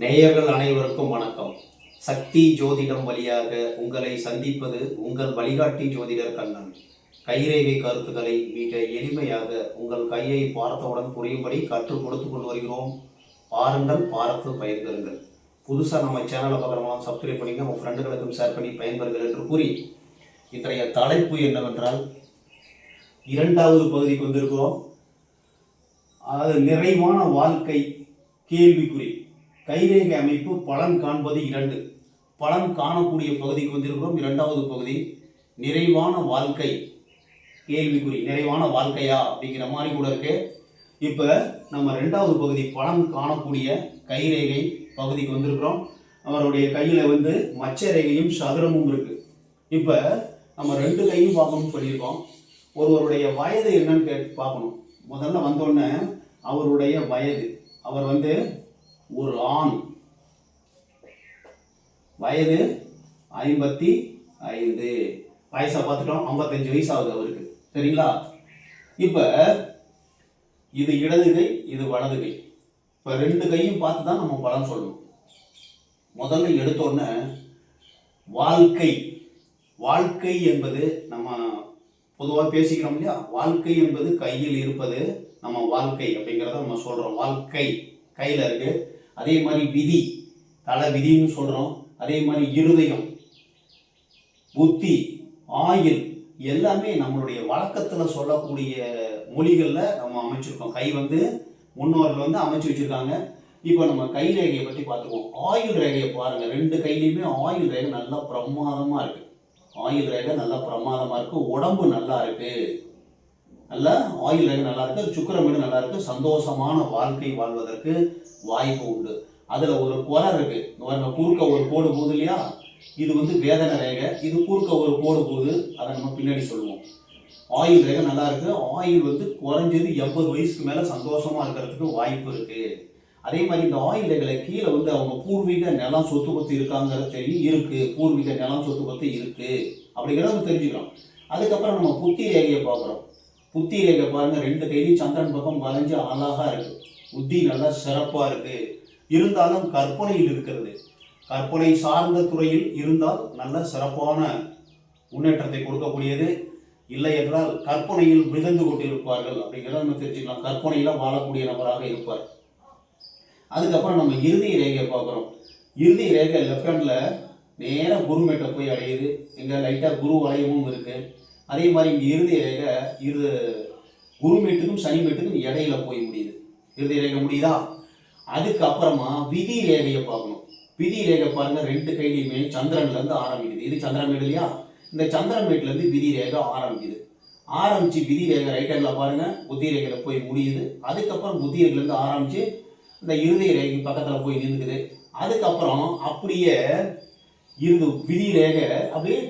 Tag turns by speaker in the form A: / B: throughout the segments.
A: நேயர்கள் அனைவருக்கும் வணக்கம். சக்தி ஜோதிடம் வழியாக உங்களை சந்திப்பது உங்கள் வழிகாட்டி ஜோதிடர் கண்ணன். கைரேகை கருத்துக்களை மிக எளிமையாக உங்கள் கையை பார்த்தவுடன் புரியும்படி கற்றுக் கொடுத்து கொண்டு வருகிறோம். பாருங்கள் பார்த்து பயன்பெறுங்கள். புதுசாக நம்ம சேனலை பார்க்குறவங்க சப்ஸ்கிரைப் பண்ணிங்க உங்கள் ஃப்ரெண்டுகளுக்கும் ஷேர் பண்ணி பயன்பெறுங்கள் என்று கூறி இன்றைய தலைப்பு என்னவென்றால் இரண்டாவது பகுதிக்கு வந்திருக்கிறோம். அது நிறைவான வாழ்க்கை கேள்விக்குறி. கைரேகை அமைப்பு பலன் காண்பது இரண்டு. பலன் காணக்கூடிய பகுதிக்கு வந்திருக்கிறோம். இரண்டாவது பகுதி நிறைவான வாழ்க்கை. கேள்விக்குறி நிறைவான வாழ்க்கையா அப்படிங்கிற மாதிரி கூட இருக்கு. இப்போ நம்ம ரெண்டாவது பகுதி பலன் காணக்கூடிய கைரேகை பகுதிக்கு வந்திருக்கிறோம். அவருடைய கையில் வந்து மச்ச ரேகையும் சதுரமும் இருக்கு. இப்போ நம்ம ரெண்டு கையும் பார்க்கணும்னு சொல்லியிருக்கோம். ஒருவருடைய வயது என்னன்னு கேட்டு பார்க்கணும். முதல்ல வந்தோடனே அவருடைய வயது. அவர் வந்து ஒரு ஆண். வயது ஐம்பத்தி ஐந்து. வயசை பார்த்துட்டோம் ஐம்பத்தஞ்சு வயசு ஆகுது அவருக்கு. சரிங்களா? இப்போ இது இடது கை இது வலது கை. இப்போ ரெண்டு கையும் பார்த்து தான் நம்ம பலன் சொல்லணும். முதல்ல எடுத்தோடனே வாழ்க்கை. வாழ்க்கை என்பது நம்ம பொதுவாக பேசிக்கிறோம் இல்லையா? வாழ்க்கை என்பது கையில் இருப்பது நம்ம வாழ்க்கை அப்படிங்கிறத நம்ம சொல்கிறோம் வாழ்க்கை. கையில் இருக்குது அதே மாதிரி விதி தலை விதின்னு சொல்கிறோம் அதே மாதிரி இருதயம் புத்தி ஆயில் எல்லாமே நம்மளுடைய வழக்கத்தில் சொல்லக்கூடிய மொழிகளில் நம்ம அமைச்சிருக்கோம். கை வந்து முன்னோர்கள் வந்து அமைச்சு வச்சுருக்காங்க. இப்போ நம்ம கை ரேகையை பற்றி பார்த்துக்குவோம். ஆயுள் ரேகையை பாருங்கள் ரெண்டு கையிலையுமே ஆயுள் ரேகை நல்லா பிரமாதமாக இருக்குது ஆயில் ரேகை நல்லா பிரமாதமாக இருக்குது உடம்பு நல்லா இருக்குது நல்லா ஆயில் ரேகை நல்லா இருக்கு சுக்கரமீடு நல்லா இருக்கு சந்தோஷமான வாழ்க்கை வாழ்வதற்கு வாய்ப்பு உண்டு. அதுல ஒரு குறை இருக்கு. நம்ம குறுக்க ஒரு கோடு போகுது இல்லையா? இது வந்து வேதனை ரேகை. இது குறுக்க ஒரு கோடு போகுது. அதை நம்ம பின்னாடி சொல்லுவோம். ஆயில் ரேகை நல்லா இருக்கு ஆயில் வந்து குறைஞ்சது எண்பது வயசுக்கு மேல சந்தோஷமா இருக்கிறதுக்கு வாய்ப்பு இருக்கு. அதே மாதிரி இந்த ஆயில் ரேகளை கீழே வந்து அவங்க பூர்வீக நிலம் சொத்து பத்து இருக்காங்கிறது தெரியும் இருக்கு. பூர்வீக நிலம் சொத்து பத்து இருக்கு. அப்படிங்கிறத நம்ம தெரிஞ்சுக்கிறோம். அதுக்கப்புறம் நம்ம புத்தி ரேகையை பார்க்குறோம். புத்தி ரேகை பாருங்கள் ரெண்டு கைலி சந்திரன் பக்கம் வளைஞ்சு அழகாக இருக்கு. புத்தி நல்லா சிறப்பாக இருக்கு. இருந்தாலும் கற்பனையில் இருக்கிறது. கற்பனை சார்ந்த துறையில் இருந்தால் நல்ல சிறப்பான முன்னேற்றத்தை கொடுக்கக்கூடியது. இல்லை என்றால் கற்பனையில் மிதந்து கொண்டிருப்பார்கள் அப்படிங்கிறத நம்ம தெரிஞ்சுக்கலாம். கற்பனையில் வாழக்கூடிய நபராக இருப்பார். அதுக்கப்புறம் நம்ம இறுதி ரேகையை பார்க்குறோம். இறுதி ரேகை லெஃப்ட் ஹேண்டில் நேராக குருமேட்டை போய் அடையுது. இங்கே லைட்டாக குரு வளையமும் இருக்குது அதே மாதிரி இங்கே இறுதி ரேகை இரு குருமேட்டுக்கும் சனிமேட்டுக்கும் இடையில போய் முடியுது. இறுதி ரேகை முடியுதா? அதுக்கப்புறமா விதி ரேகையை பார்க்கணும். விதி ரேகை பாருங்க ரெண்டு கையிலையுமே சந்திரன்லேருந்து ஆரம்பிக்குது. இது சந்திரமேடு இல்லையா? இந்த சந்திரன் இருந்து விதி ரேகை ஆரம்பிக்குது. ஆரம்பிச்சு விதி ரேகை ரைட் ஹேண்டில் பாருங்க புத்தி ரேகையில் போய் முடியுது. அதுக்கப்புறம் புத்தி ரேகையில ஆரம்பிச்சு இந்த இறுதி ரேகை பக்கத்தில் போய் நின்றுக்குது அதுக்கப்புறம் அப்படியே இருந்து விதி ரேகை அப்படியே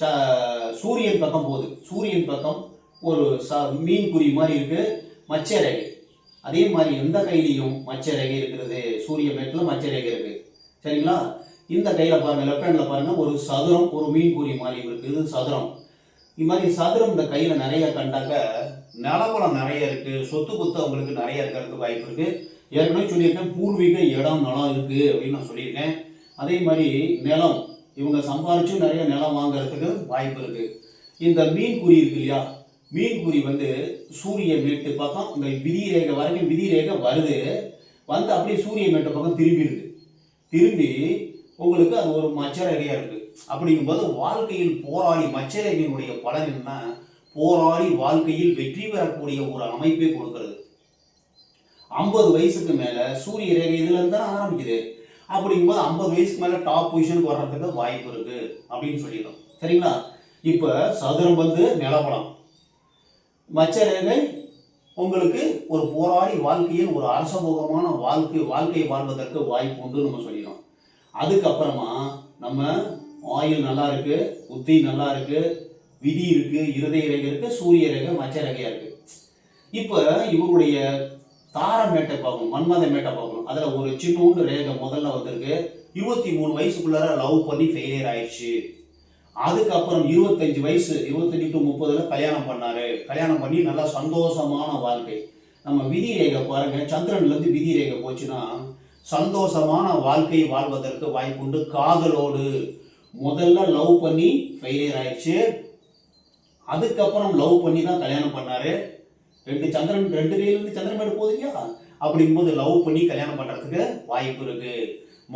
A: ச- சூரியன் பக்கம் போகுது. சூரியன் பக்கம் ஒரு ச மீன் குறி மாதிரி இருக்கு. மச்சரேகை. அதே மாதிரி எந்த கையிலையும் மச்சரேகை இருக்கிறது. சூரிய மேட்டில் மச்ச ரேகை இருக்கு. சரிங்களா? இந்த கையில் பாருங்க லெஃப்ட் ஹேண்டில் பாருங்க ஒரு சதுரம் ஒரு மீன் குறி மாதிரி இருக்கு. இது சதுரம். இது மாதிரி சதுரம் இந்த கையில் நிறைய கண்டாக்க நிலவளம் நிறைய இருக்கு. சொத்து குத்து அவங்களுக்கு நிறைய இருக்கிறதுக்கு வாய்ப்பு இருக்கு. ஏற்கனவே சொல்லியிருக்கேன் பூர்வீக இடம் நிலம் இருக்கு அப்படின்னு நான் சொல்லியிருக்கேன். அதே மாதிரி நிலம். இவங்க சம்பாரிச்சும் நிறைய நிலம் வாங்குறதுக்கு வாய்ப்பு இருக்கு. இந்த மீன் குறி இருக்கு இல்லையா? மீன் குறி வந்து சூரிய மேட்டு பக்கம் இந்த விதி ரேகை வரைக்கும் விதி ரேகை வருது. வந்து அப்படியே சூரிய மேட்டு பக்கம் திரும்பிடுது திரும்பி உங்களுக்கு அது ஒரு மச்சரேகையாக இருக்குது இருக்கு. அப்படிங்கும்போது வாழ்க்கையில் போராடி மச்சரேகையினுடைய பலன் என்ன? போராடி வாழ்க்கையில் வெற்றி பெறக்கூடிய ஒரு அமைப்பை கொடுக்கிறது. ஐம்பது வயசுக்கு மேல சூரிய ரேகை இதுல இருந்து தான் ஆரம்பிக்குது. அப்படிங்கும்போது ஐம்பது வயசுக்கு மேலே டாப் பொசிஷனுக்கு வர்றதுக்கு வாய்ப்பு இருக்கு அப்படின்னு சொல்லிடுறோம். சரிங்களா? இப்போ சதுரம் வந்து நிலவலம் மச்ச ரேகை உங்களுக்கு ஒரு போராடி வாழ்க்கையில் ஒரு அரசபோகமான வாழ்க்கை வாழ்க்கை வாழ்வதற்கு வாய்ப்பு உண்டு நம்ம சொல்லிடுறோம். அதுக்கப்புறமா நம்ம ஆயில் நல்லா இருக்கு புத்தி நல்லா இருக்கு விதி இருக்கு இருதய ரேகை இருக்கு சூரிய ரேகை மச்ச ரேகையா இருக்கு. இப்போ இவருடைய தார மேட்டை பார்க்கணும் மன்மத மேட்டை பார்க்கணும். அதில் ஒரு சின்னூண்டு ரேகை முதல்ல வந்திருக்கு. இருபத்தி மூணு வயசுக்குள்ளார லவ் பண்ணி ஃபெயிலியர் ஆயிடுச்சு. அதுக்கப்புறம் இருபத்தஞ்சு வயசு இருபத்தஞ்சு டு முப்பதுல கல்யாணம் பண்ணாரு. கல்யாணம் பண்ணி நல்லா சந்தோஷமான வாழ்க்கை. நம்ம விதி ரேகை பாருங்க சந்திரன்லேருந்து விதி ரேகை போச்சுன்னா சந்தோஷமான வாழ்க்கை வாழ்வதற்கு வாய்ப்புண்டு காதலோடு முதல்ல லவ் பண்ணி ஃபெயிலியர் ஆயிடுச்சு. அதுக்கப்புறம் லவ் பண்ணி தான் கல்யாணம் பண்ணாரு. ரெண்டு சந்திரன் ரெண்டு கையிலிருந்து சந்திரன் போகுது இல்லையா அப்படிங்கும்போது லவ் பண்ணி கல்யாணம் பண்ணுறதுக்கு வாய்ப்பு இருக்கு.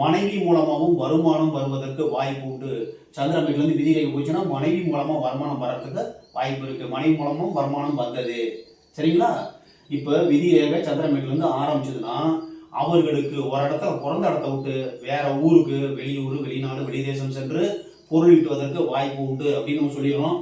A: மனைவி மூலமாகவும் வருமானம் வருவதற்கு வாய்ப்பு உண்டு. சந்திரமேட்லேருந்து விதிரேகை போச்சுன்னா மனைவி மூலமாக வருமானம் வர்றதுக்கு வாய்ப்பு இருக்கு. மனைவி மூலமும் வருமானம் வந்தது. சரிங்களா? இப்போ விதி ரேகை சந்திரமேட்லேருந்து ஆரம்பிச்சதுன்னா அவர்களுக்கு ஒரு இடத்துல பிறந்த இடத்த விட்டு வேற ஊருக்கு வெளியூர் வெளிநாடு வெளிதேசம் சென்று பொருள் ஈட்டுவதற்கு வாய்ப்பு உண்டு அப்படின்னு நம்ம சொல்லிடுறோம்.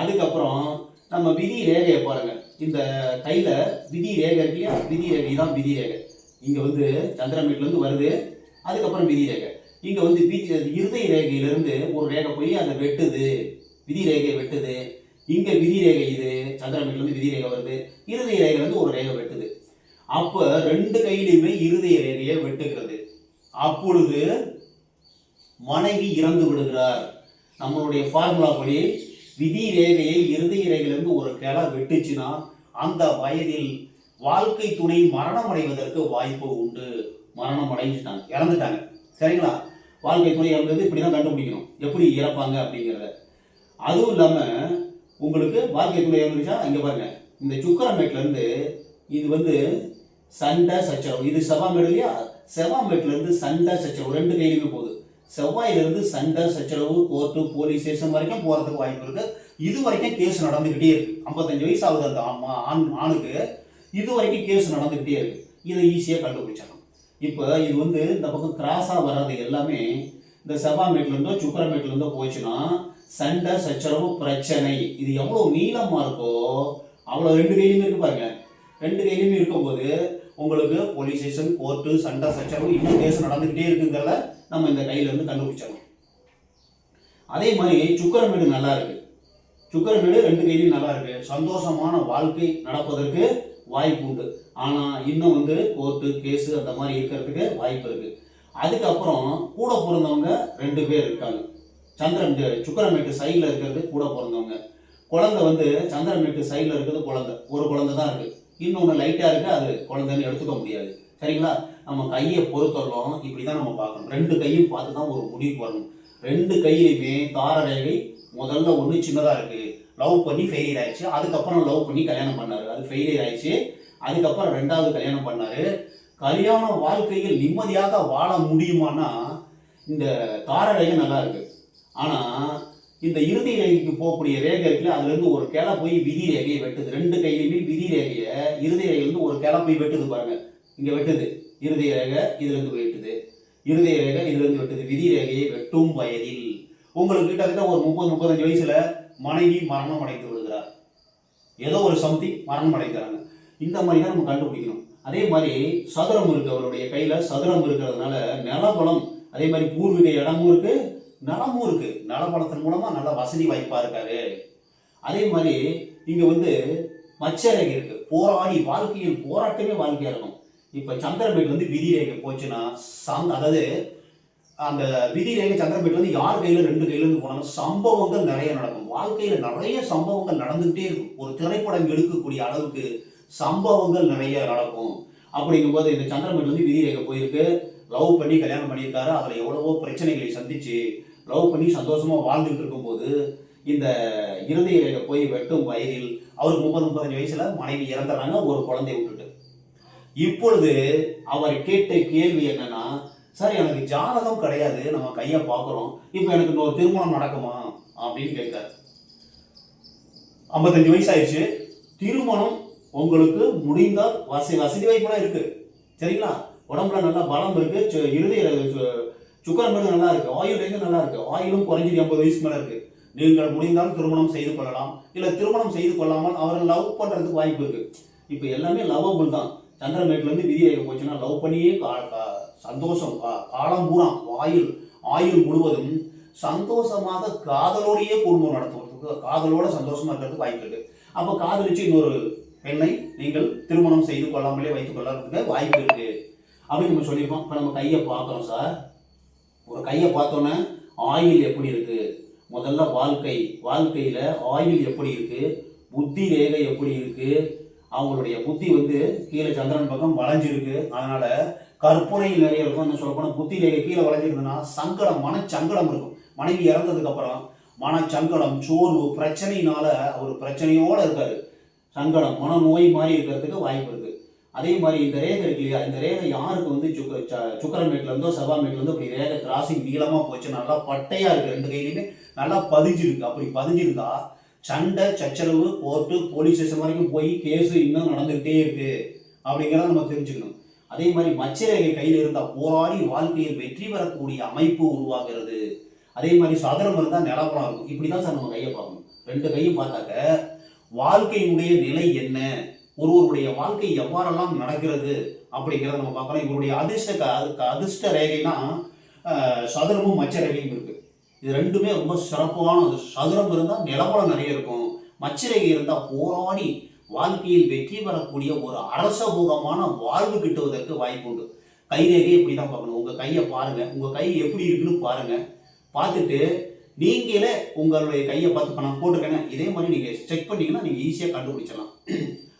A: அதுக்கப்புறம் நம்ம விதி ரேகையை பாருங்கள் இந்த கையில விதி ரேகை இருக்கு இல்லையா? விதி ரேகை தான் விதி ரேகை. இங்க வந்து சந்திரமேட்ல இருந்து வருது. அதுக்கப்புறம் விதி ரேகை. இங்க வந்து இருதய ரேகையிலிருந்து ஒரு ரேகை போய் அதை வெட்டுது. விதி ரேகையை வெட்டுது. இங்க விதி ரேகை இது. சந்திரமேட்ல இருந்து விதி ரேகை வருது. இருதய ரேகை வந்து ஒரு ரேகை வெட்டுது. அப்ப ரெண்டு கையிலுமே இருதய ரேகையை வெட்டுகிறது. அப்பொழுது மனைவி இறந்து விடுகிறார். நம்மளுடைய ஃபார்முலா படி விதி ரேகையை இருதய ரேகையிலிருந்து ஒரு கிளை வெட்டுச்சுன்னா அந்த வயதில் வாழ்க்கை துணை மரணம் அடைவதற்கு வாய்ப்பு உண்டு. மரணம் அடைஞ்சிட்டாங்க இறந்துட்டாங்க. சரிங்களா? வாழ்க்கை துணை இறந்தது இப்படி தான் கண்டுபிடிக்கணும். எப்படி இறப்பாங்க அப்படிங்கிறத. அதுவும் இல்லாமல் உங்களுக்கு வாழ்க்கை துணை இறந்துச்சா இங்கே பாருங்க. இந்த சுக்கரமேட்லேருந்து இது வந்து சண்டை சச்சரவு. இது செவ்வாமேடு இல்லையா? செவ்வாமேட்ல சண்டை சச்சரவு ரெண்டு கையிலுமே போகுது. செவ்வாயிலிருந்து சண்டை சச்சரவு கோர்ட்டு போலீஸ் ஸ்டேஷன் வரைக்கும் போகிறதுக்கு வாய்ப்பு இருக்கு. இது வரைக்கும் கேஸ் நடந்துக்கிட்டே இருக்கு. ஐம்பத்தஞ்சு வயசு ஆகுது அந்த ஆமா- ஆண் ஆணுக்கு. இது வரைக்கும் கேஸ் நடந்துக்கிட்டே இருக்கு. இதை ஈஸியாக கண்டுபிடிச்சிடலாம் இப்போ இது வந்து இந்த பக்கம் கிராஸாக வர்றது எல்லாமே இந்த செவ்வாமேட்லேருந்தோ இருந்தோ போச்சுன்னா சண்டை சச்சரவு பிரச்சனை இது எவ்வளோ நீளமாக இருக்கோ அவ்வளோ ரெண்டு கையிலுமே இருக்கு பாருங்க. ரெண்டு கையிலுமே இருக்கும்போது உங்களுக்கு போலீஸ் ஸ்டேஷன் கோர்ட்டு சண்டை சச்சரவு இன்னும் கேஸ் நடந்துக்கிட்டே இருக்குங்கிறத நம்ம இந்த கையிலேருந்து கண்டுபிடிச்சிடலாம் அதே மாதிரி சுக்கரமேடு நல்லா இருக்கு. சுக்கரமேடு ரெண்டு கையிலையும் நல்லா இருக்கு. சந்தோஷமான வாழ்க்கை நடப்பதற்கு வாய்ப்பு உண்டு. ஆனால் இன்னும் வந்து கோர்ட்டு கேஸு அந்த மாதிரி இருக்கிறதுக்கு வாய்ப்பு இருக்கு. அதுக்கப்புறம் கூட பிறந்தவங்க ரெண்டு பேர் இருக்காங்க. சந்திரன் சுக்கரமேட்டு சைடில் இருக்கிறது கூட பிறந்தவங்க. குழந்தை வந்து சந்திரமேட்டு சைடில் இருக்கிறது குழந்தை. ஒரு குழந்தை தான் இருக்குது இன்னொன்று லைட்டாக இருக்குது அது குழந்தைன்னு எடுத்துக்க முடியாது. சரிங்களா? நம்ம கையை பொறுத்தரலாம் இப்படி தான் நம்ம பார்க்கணும். ரெண்டு கையும் பார்த்து தான் ஒரு முடிவுக்கு வரணும். ரெண்டு கையிலையுமே தார ரேகை முதல்ல ஒன்று சின்னதாக இருக்குது லவ் பண்ணி ஃபெயிலியர் ஆயிடுச்சு. அதுக்கப்புறம் லவ் பண்ணி கல்யாணம் பண்ணாரு. அது ஃபெயிலியர் ஆயிடுச்சு. அதுக்கப்புறம் ரெண்டாவது கல்யாணம் பண்ணாரு. கல்யாண வாழ்க்கையில் நிம்மதியாக வாழ முடியுமானா இந்த தார ரேகை நல்லா இருக்குது ஆனால் இந்த இறுதி ரேகைக்கு போகக்கூடிய ரேகை இருக்குல்ல அதுல இருந்து ஒரு கிளை போய் விதி ரேகையை வெட்டுது. ரெண்டு கையிலுமே விதி ரேகையை இறுதி ரேகையிலிருந்து ஒரு கிளை போய் வெட்டுது பாருங்க. இங்க வெட்டுது. இருதய ரேகை இதுலேருந்து வெட்டுது. இருதய ரேகை இதுலேருந்து வெட்டுது. விதி ரேகையை வெட்டும் வயதில். உங்களுக்கு கிட்டத்தட்ட ஒரு முப்பது முப்பத்தஞ்சு வயசுல மனைவி மரணம் அடைந்து விடுகிறார். ஏதோ ஒரு சம்திங் மரணம் அடைக்கிறாங்க இந்த மாதிரி தான் நம்ம கண்டுபிடிக்கணும். அதே மாதிரி சதுரம் இருக்கு அவருடைய கையில. சதுரம் இருக்கிறதுனால நிலபலம் அதே மாதிரி பூர்வீக இடமும் இருக்கு. நலமும் இருக்கு. நலபலத்தின் மூலமா நல்ல வசதி வாய்ப்பா இருக்காரு. அதே மாதிரி இங்க வந்து மச்சரேகை இருக்கு. போராடி வாழ்க்கையில் போராட்டமே வாழ்க்கையா இருக்கும் இப்ப சந்திரபேட் வந்து விதி ரேகை போச்சுன்னா சம் அதாவது அந்த விதி ரேகை சந்திரபேட் வந்து யார் கையில ரெண்டு கையில இருந்து போனாலும் சம்பவங்கள் நிறைய நடக்கும். வாழ்க்கையில நிறைய சம்பவங்கள் நடந்துகிட்டே இருக்கும். ஒரு திரைப்படம் எடுக்கக்கூடிய அளவுக்கு சம்பவங்கள் நிறைய நடக்கும். அப்படிங்கும்போது இந்த சந்திரபேட் வந்து விதி ரேகை போயிருக்கு. லவ் பண்ணி கல்யாணம் பண்ணியிருக்காரு. அதில் எவ்வளவோ பிரச்சனைகளை சந்திச்சு லவ் பண்ணி சந்தோஷமாக வாழ்ந்துட்டு இருக்கும்போது இந்த இருதய ரேகை போய் வெட்டும் வயதில் அவருக்கு முப்பது முப்பத்தஞ்சு வயசுல மனைவி இறந்துறாங்க ஒரு குழந்தை விட்டுட்டு. இப்பொழுது அவர் கேட்ட கேள்வி என்னன்னா சார் எனக்கு ஜாதகம் கிடையாது. நம்ம கையை பார்க்குறோம். இப்போ எனக்கு இன்னொரு திருமணம் நடக்குமா? அப்படின்னு கேட்காரு ஐம்பத்தஞ்சு வயசு ஆயிடுச்சு. திருமணம் உங்களுக்கு முடிந்தால் வசதி வசதி வாய்ப்புலாம் இருக்கு. சரிங்களா? உடம்புல நல்லா பலம் இருக்கு சு- இருதய சு- சுக்கரமேடு நல்லா இருக்கு ஆயுள் ரேஞ்சும் நல்லா இருக்கு. ஆயுளும் குறைஞ்சிட்டு எண்பது வயசுக்கு மேலே இருக்கு. நீங்கள் முடிந்தால் திருமணம் செய்து கொள்ளலாம். இல்லை திருமணம் செய்து கொள்ளாமல் அவரை லவ் பண்ணுறதுக்கு வாய்ப்பு இருக்கு. இப்போ எல்லாமே லவ்வபுள் தான். சந்திரமேட்லேருந்து விதி ஆகி போச்சுன்னா லவ் பண்ணியே கா- சந்தோஷம் கா- காலம் பூரா ஆயுள் ஆயுள் முழுவதும் சந்தோஷமாக காதலோடையே குடும்பம் நடத்துவதற்கு காதலோட சந்தோஷமா இருக்கிறதுக்கு வாய்ப்பு இருக்கு. அப்போ காதலிச்சு இன்னொரு பெண்ணை நீங்கள் திருமணம் செய்து கொள்ளாமலே வைத்துக் கொள்ளாததுக்கு வாய்ப்பு இருக்கு. அப்படின்னு நம்ம சொல்லியிருக்கோம். இப்போ நம்ம கையை பார்க்குறோம் சார் ஒரு கையை பார்த்தோன்னே ஆயில் எப்படி இருக்குது முதல்ல வாழ்க்கை. வாழ்க்கையில் ஆயில் எப்படி இருக்குது புத்தி ரேகை எப்படி இருக்குது அவங்களுடைய புத்தி வந்து கீழே சந்திரன் பக்கம் வளைஞ்சிருக்கு. அதனால் கற்பனையில் நிறைய இருக்கும். என்ன சொல்லப்போனால் புத்தி ரேகை கீழே வளைஞ்சிருந்ததுன்னா சங்கடம் மனச்சங்கடம் இருக்கும். மனைவி இறந்ததுக்கப்புறம் மனச்சங்கடம் சோர்வு பிரச்சனையினால அவர் பிரச்சனையோடு இருக்கார். சங்கடம் மனநோய் மாதிரி இருக்கிறதுக்கு வாய்ப்பு இருக்குது அதே மாதிரி இந்த ரேகை இருக்கு இல்லையா? இந்த ரேகை யாருக்கு வந்து சுக்க ச- சுக்கிரமேட்ல இருந்தோ செவ்வாமேட்ல இருந்தோ அப்படி ரேகை கிராசிங் நீளமா போச்சு. நல்லா பட்டையா இருக்கு. ரெண்டு கையிலுமே நல்லா பதிஞ்சிருக்கு. அப்படி பதிஞ்சிருந்தா சண்டை சச்சரவு கோர்ட்டு போலீஸ் ஸ்டேஷன் வரைக்கும் போய் கேஸ் இன்னும் நடந்துகிட்டே இருக்கு. அப்படிங்கிறத நம்ம தெரிஞ்சுக்கணும். அதே மாதிரி மச்சரேகை கையில் இருந்தால் போராடி வாழ்க்கையில் வெற்றி பெறக்கூடிய அமைப்பு உருவாகிறது. அதே மாதிரி சதுரம் இருந்தால் நிலப்படம் இருக்கும். இப்படி தான் சார் நம்ம கையை பார்க்கணும். ரெண்டு கையும் பார்த்தாக்க வாழ்க்கையினுடைய நிலை என்ன? ஒருவருடைய வாழ்க்கை எவ்வாறெல்லாம் நடக்கிறது அப்படிங்கிறத நம்ம பார்க்குறோம் இவருடைய அதிர்ஷ்ட அதுக்கு அதிர்ஷ்ட ரேகைனா சதுரமும் மச்ச ரேகையும் இருக்கு. இது ரெண்டுமே ரொம்ப சிறப்பான சதுரம் இருந்தால் நிலவரம் நிறைய இருக்கும். மச்சரேகை இருந்தால் போராடி வாழ்க்கையில் வெற்றி பெறக்கூடிய ஒரு அரசபோகமான வாழ்வு கிட்டுவதற்கு வாய்ப்பு உண்டு. கைரேகை இப்படி தான் பார்க்கணும். உங்கள் கையை பாருங்க. உங்கள் கை எப்படி இருக்குன்னு பாருங்க. பார்த்துட்டு நீங்களே உங்களுடைய கையை பார்த்து இப்ப நான் போட்டிருக்கேங்க இதே மாதிரி நீங்கள் செக் பண்ணீங்கன்னா நீங்கள் ஈஸியாக கண்டுபிடிச்சிடலாம்.